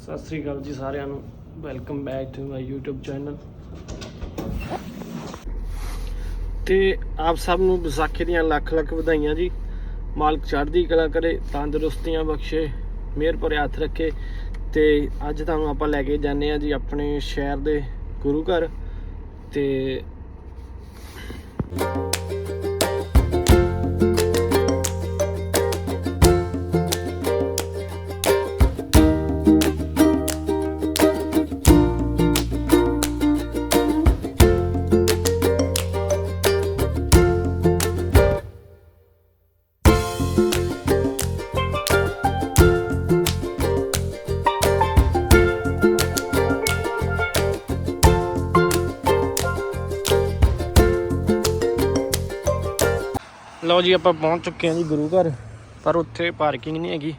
ਸਤਿ ਸ੍ਰੀ ਅਕਾਲ ਜੀ ਸਾਰਿਆਂ ਨੂੰ। Welcome back to my YouTube channel ਤੇ ਆਪ ਸਭ ਨੂੰ ਵਿਸਾਖੀ ਦੀਆਂ ਲੱਖ ਲੱਖ ਵਧਾਈਆਂ ਜੀ। ਮਾਲਕ ਚੜ੍ਹਦੀ ਕਲਾ ਕਰੇ, ਤੰਦਰੁਸਤੀਆਂ ਬਖਸ਼ੇ, ਮਿਹਰ ਭਰੇ ਹੱਥ ਰੱਖੇ। ਤੇ ਅੱਜ ਤੁਹਾਨੂੰ ਆਪਾਂ ਲੈ ਕੇ ਜਾਂਦੇ ਆ ਜੀ ਆਪਣੇ ਸ਼ਹਿਰ ਦੇ ਗੁਰੂ ਘਰ। ਤੇ ਲਓ ਜੀ, ਆਪਾਂ ਪਹੁੰਚ ਚੁੱਕੇ ਹਾਂ ਜੀ ਗੁਰੂ ਘਰ, ਪਰ ਉੱਥੇ ਪਾਰਕਿੰਗ ਨਹੀਂ ਹੈਗੀ।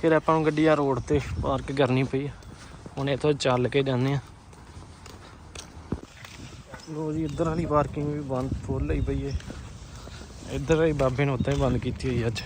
ਫਿਰ ਆਪਾਂ ਨੂੰ ਗੱਡੀ ਆ ਰੋਡ ਤੇ ਪਾਰਕ ਕਰਨੀ ਪਈ। ਹੁਣ ਇੱਥੋਂ ਚੱਲ ਕੇ ਜਾਂਦੇ ਆ ਲੋ ਜੀ, ਇੱਧਰ ਵਾਲੀ ਪਾਰਕਿੰਗ ਵੀ ਬੰਦ ਫੁੱਲ ਹੋਈ ਪਈ ਏ। ਇੱਧਰ ਵਾਲੀ ਬਾਬੇ ਨੇ ਉੱਥੇ ਬੰਦ ਕੀਤੀ ਹੋਈ ਅੱਜ।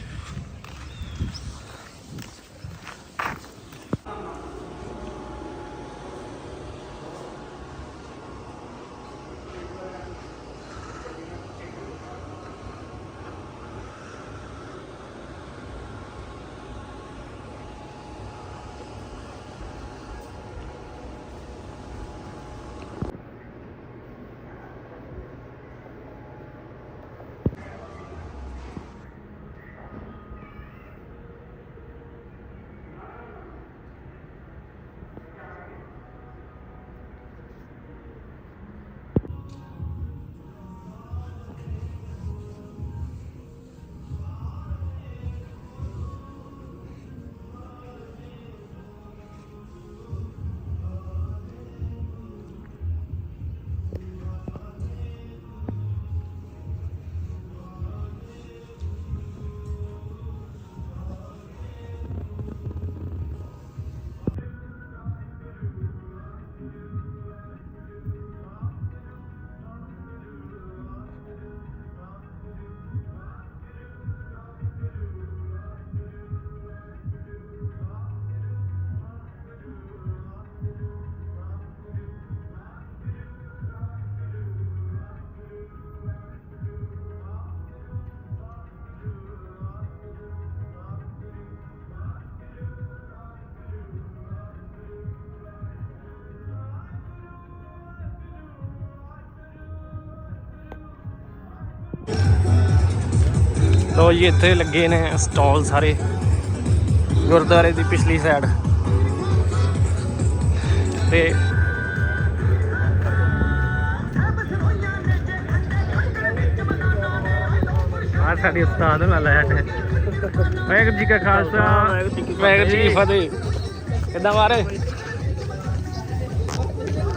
ਲੋ ਜੀ ਇੱਥੇ ਲੱਗੇ ਨੇ ਸਟਾਲ ਸਾਰੇ ਗੁਰਦੁਆਰੇ ਦੀ ਪਿਛਲੀ ਸਾਈਡ ਤੇ ਆ ਸਾਡੇ ਉਸਤਾਦ ਨਾਲ ਆਇਆ ਹੈ ਵਾਹਿਗੁਰੂ ਜੀ ਕਾ ਖਾਲਸਾ। ਵਾਹਿਗੁਰੂ ਜੀ ਕੀ ਫਤਿਹ। ਕਿੱਦਾਂ ਮਾਰੇ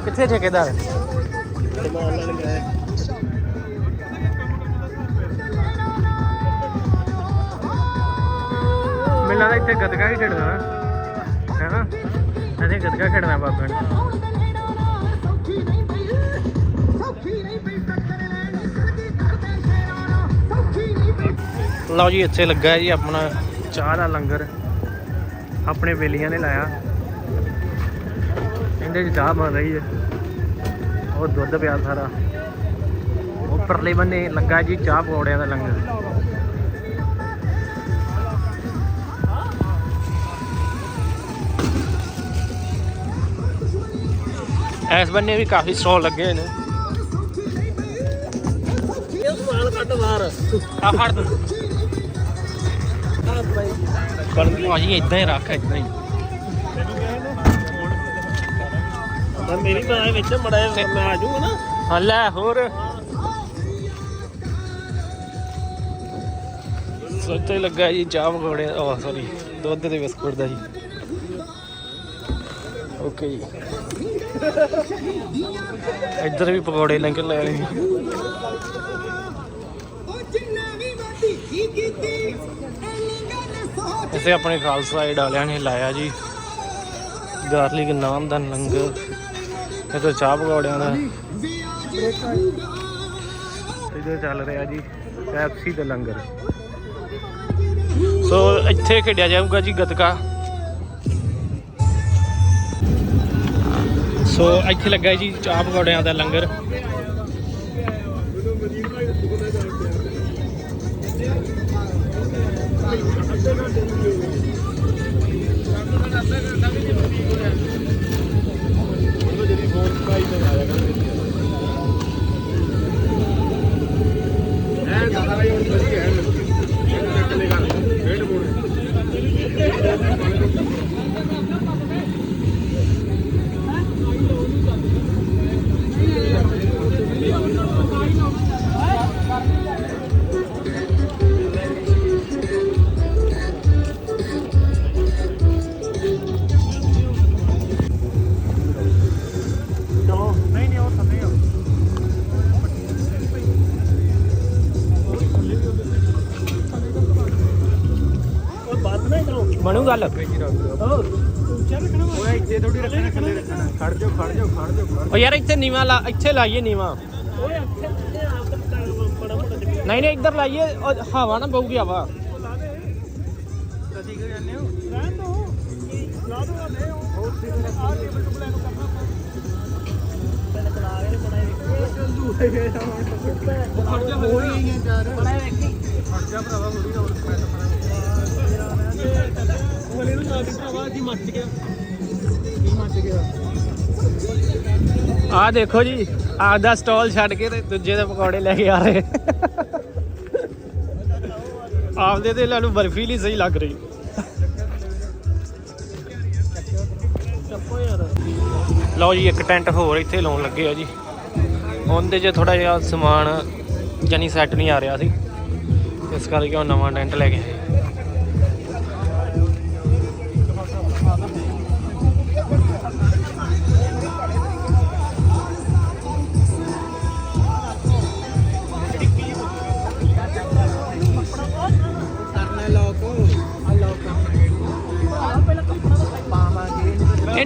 ਕਿੱਥੇ ਠੇਕੇਦਾਰ ਮੈਨੂੰ ਲੱਗਦਾ ਇੱਥੇ ਗੱਤਕਾ ਹੀ ਖੇਡਦਾ ਹੈਨਾ? ਅਸੀਂ ਗੱਤਕਾ ਖੇਡਣਾ ਬਾਬਾ ਨੇ ਲਓ ਜੀ, ਇੱਥੇ ਲੱਗਾ ਹੈ ਜੀ ਆਪਣਾ ਚਾਹ ਦਾ ਲੰਗਰ। ਆਪਣੇ ਵੇਲੀਆਂ ਨੇ ਲਾਇਆ। ਇਹਦੇ 'ਚ ਚਾਹ ਬਣ ਰਹੀ ਹੈ। ਉਹ ਦੁੱਧ ਪਿਆ ਸਾਰਾ। ਉਹ ਪਰਲੇ ਬੰਨੇ ਲੱਗਾ ਜੀ ਚਾਹ ਪਕੌੜਿਆਂ ਦਾ ਲੰਗਰ। ਇਸ ਬੰਨੇ ਵੀ ਕਾਫੀ ਸਟਾਲ ਲੱਗੇ ਹੋਏ ਨੇ। ਇਹ ਸਮਾਨ ਕੱਢ ਬਾਹਰ ਆ ਫੜ ਤੂੰ। ਪਰ ਤੂੰ ਅਜੀ ਇਦਾਂ ਹੀ ਰੱਖ ਇਦਾਂ ਹੀ। ਮੈਂ ਮੇਰੀ ਤਾਂ ਵਿੱਚ ਮੜਾ ਮੈਂ ਆ ਜਾਊਂਗਾ ਨਾ। ਹਾਂ ਲੈ ਹੋਰ। ਸੋਚੇ ਲੱਗਾ ਜੀ ਚਾਹ ਪਕੌੜੇ ਉਹ ਸੌਰੀ ਦੁੱਧ ਦੇ ਬਿਸਕੁਟ ਦਾ ਜੀ। ਓਕੇ ਜੀ। ਇੱਧਰ ਵੀ ਪਕੌੜੇ ਲੰਗਰ ਲੈ ਰਹੇ ਇਸੇ ਆਪਣੇ ਖਾਲਸਾ ਏਡ ਵਾਲਿਆਂ ਨੇ ਲਾਇਆ ਜੀ। ਗਾਰਲਿਕ ਨਾਨ ਦਾ ਲੰਗਰ। ਇਹ ਤਾਂ ਚਾਹ ਪਕੌੜਿਆਂ ਦਾ। ਇੱਧਰ ਚੱਲ ਰਿਹਾ ਜੀ ਪੈਪਸੀ ਦਾ ਲੰਗਰ। ਸੋ ਇੱਥੇ ਖੇਡਿਆ ਜਾਊਗਾ ਜੀ ਗਤਕਾ। ਸੋ ਇੱਥੇ ਲੱਗਾ ਜੀ ਚਾਹ ਪਕੌੜਿਆਂ ਦਾ ਲੰਗਰ। ਚਲੋ ਬਣੂ ਗੱਲ? ਓਏ ਇੱਥੇ ਥੋੜੀ ਰੱਖਣਾ ਥੱਲੇ ਰੱਖਣਾ ਖੜ ਜਾਓ ਖੜ ਜਾਓ ਖੜ ਜਾਓ ਓ ਯਾਰ ਇੱਥੇ ਨੀਵਾ ਲਾ ਇੱਥੇ ਲਾਈਏ ਨੀਵਾ। ਨਹੀਂ ਨਹੀਂ ਇੱਧਰ ਲਾਈਏ। ਉਹ ਹਵਾ ਨਾ ਬਹੂਗੀ ਹਵਾ। ਲਾ ਦੇ ਕਦੀ ਕਿ ਜਾਂਦੇ ਹੋ ਰਹਿਣ ਦੋ ਲਾ ਦੋ ਲੈ ਉਹ ਸਿੱਧੇ ਆ ਟੇਬਲ ਟੁਕਲੇ ਨੂੰ ਕਰਨਾ ਪਹਿਲੇ ਚਲਾ ਕੇ ਬੜਾ ਵੇਖੋ। ਚੱਲ ਦੂਏ ਗਏ ਖੜ ਜਾ ਹੋ ਹੀ ਬੜਾ ਵੇਖੀ ਖੜ ਜਾ ਭਰਾਵਾ ਥੋੜੀ ਹੋਰ। ਮੈਂ ਤਾਂ ਉਹਲੇ ਨੂੰ ਲਾ ਦੇ ਭਰਾਵਾ ਜੀ ਮੱਚ ਗਿਆ ਕੀ ਮੱਚ ਗਿਆ ਆਹ ਦੇਖੋ ਜੀ, ਆਪਦਾ ਸਟਾਲ ਛੱਡ ਕੇ ਤੇ ਦੂਜੇ ਦੇ ਪਕੌੜੇ ਲੈ ਕੇ ਆ ਰਹੇ। ਆਪਦੇ ਤੇ ਲੈ ਬਰਫੀ ਲਈ ਸਹੀ ਲੱਗ ਰਹੀ। ਲਓ ਜੀ, ਇੱਕ ਟੈਂਟ ਹੋਰ ਇੱਥੇ ਲਾਉਣ ਲੱਗੇ ਆ ਜੀ। ਉਹਦੇ 'ਚ ਥੋੜਾ ਜਿਹਾ ਸਮਾਨ ਜਾਨੀ ਸੈੱਟ ਨਹੀਂ ਆ ਰਿਹਾ ਸੀ। ਇਸ ਕਰਕੇ ਉਹ ਨਵਾਂ ਟੈਂਟ ਲੈ ਕੇ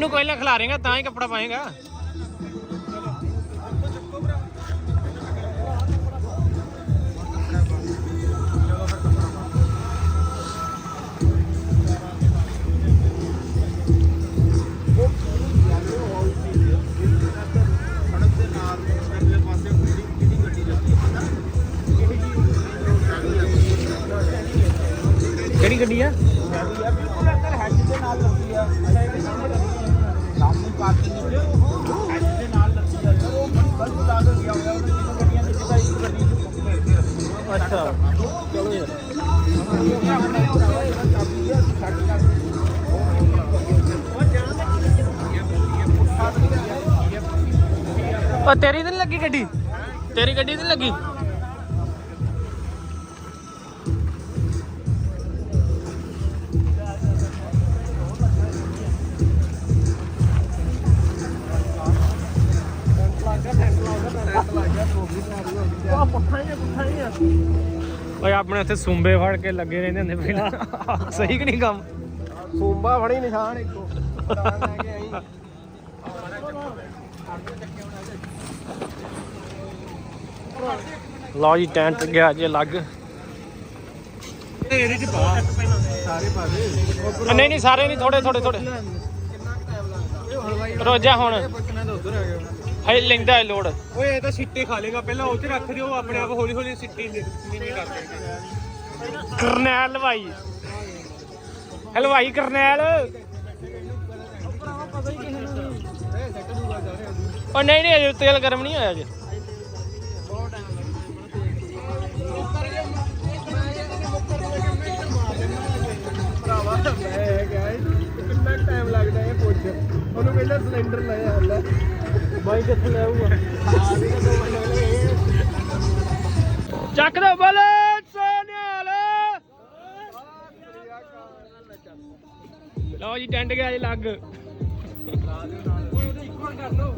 ਇਹਨੂੰ ਪਹਿਲਾਂ ਖਿਲਾਰੇਗਾ ਤਾਂ ਹੀ ਕੱਪੜਾ ਪਾਏਗਾ। ਕਿਹੜੀ ਗੱਡੀ ਆ? ਅੱਛਾ। ਚਲੋ ਯਾਰ ਉਹ ਤੇਰੀ ਤਾਂ ਨੀ ਲੱਗੀ ਗੱਡੀ? ਤੇਰੀ ਗੱਡੀ ਤਾਂ ਨੀ ਲੱਗੀ? ਆ, ਪੁੱਠਾ ਹੀ ਪੁੱਠਾ ਓਏ ਆਪਣੇ ਉੱਥੇ ਸੁੰਬੇ ਫੜ ਕੇ ਲੱਗੇ ਰਹਿੰਦੇ ਹੁੰਦੇ ਪਹਿਲਾਂ। ਸਹੀ ਕਿ ਨਹੀਂ ਕੰਮ? ਸੂੰਬਾ ਫੜੀ ਨਿਸ਼ਾਨ ਇੱਕੋ। ਤਾਂ ਲੈ ਕੇ ਆਈ ਲਓ ਜੀ ਟੈਂਟ ਗਿਆ ਜੇ ਲੱਗ ਇਹਦੇ ਚ ਪਾ ਸਾਰੇ ਪਾ ਦੇ ਨਹੀਂ ਨਹੀਂ ਸਾਰੇ ਨਹੀਂ ਥੋੜੇ ਥੋੜੇ ਥੋੜੇ ਕਿੰਨਾ ਟਾਈਮ ਲੱਗਦਾ ਹਲਵਾਈ ਰੋਜਾ ਹੁਣ। ਕਿੰਨਾ ਤਾਂ ਉਧਰ ਆ ਗਿਆ ਹਜੇ ਲੈਂਦਾ ਹੈ ਲੋਡ ਓਏ ਇਹ ਤਾਂ ਸਿੱਟੇ ਖਾ ਲੇਗਾ। ਪਹਿਲਾਂ ਉਹ ਚ ਰੱਖ ਦਿਓ ਆਪਣੇ ਆਪ ਹੌਲੀ ਹੌਲੀ ਸਿੱਟੀ ਨੀਵੀਂ ਕਰ ਕਰਨੈਲ ਹਲਵਾਈ ਹਲਵਾਈ ਕਰਨੈਲ। ਉਹ ਨਹੀਂ ਨਹੀਂ ਅਜੇ ਤੇਲ ਗਰਮ ਨਹੀਂ ਹੋਇਆ ਜੀ ਭਰਾਵਾ ਮੈਂ ਗਿਆ ਕਿੰਨਾ ਟਾਈਮ ਲੱਗਦਾ ਇਹ ਪੁੱਛ। ਉਹਨੂੰ ਪਹਿਲਾਂ ਸਿਲੰਡਰ ਲੈ ਆ ਲੈ ਬਾਈ ਕਿੱਥੇ ਲੈ ਆਊਗਾ? ਚੱਕ ਦੋ ਬੋਲੇ, ਸੋਨਿਆਲ। ਲਓ ਜੀ, ਟੈਂਟ ਗਿਆ ਜੀ ਲੱਗ ਓਏ, ਉਹਦੇ ਇਕੁਅਲ ਕਰ ਲਓ।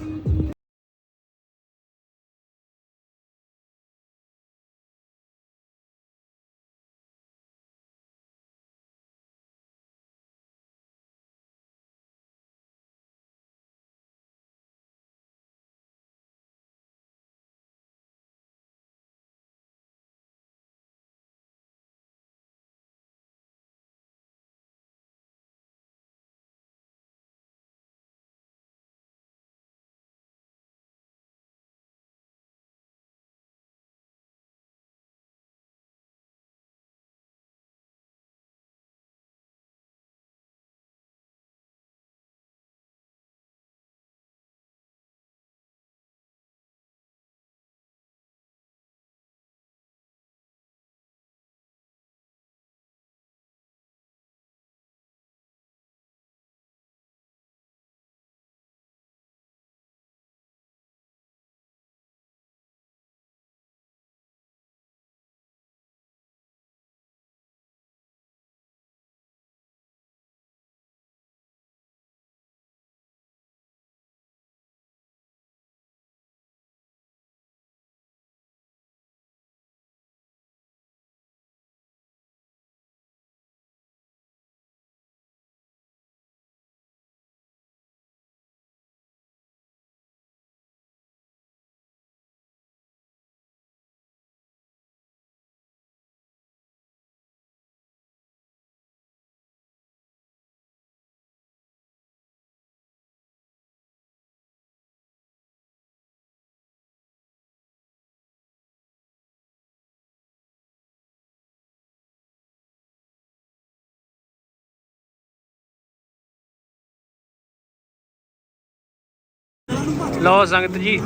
ਲੋ ਸੰਗਤ ਜੀ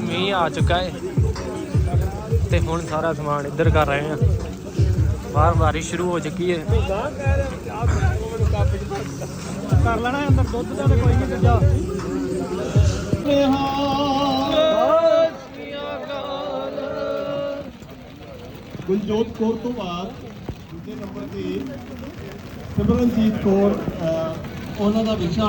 ਮੀਂਹ ਆ ਚੁੱਕਾ ਹੈ ਤੇ ਹੁਣ ਸਾਰਾ ਸਮਾਨ ਇੱਧਰ ਕਰ ਰਹੇ ਆ ਬਾਹਰ ਬਾਰਿਸ਼ ਸ਼ੁਰੂ ਹੋ ਚੁੱਕੀ ਹੈ ਕਰ ਲੈਣਾ ਅੰਦਰ ਦੁੱਧ ਦਾ ਤੇ ਕੋਈ ਨਹੀਂ ਦੂਜਾ ਗੁਲਜੋਤ ਕੌਰ ਤੋਂ ਬਾਅਦ ਦੂਜੇ ਨੰਬਰ ਤੇ ਸਿਮਰਨਜੀਤ ਕੌਰ ਉਹਨਾਂ ਦਾ ਵਿਸ਼ਾ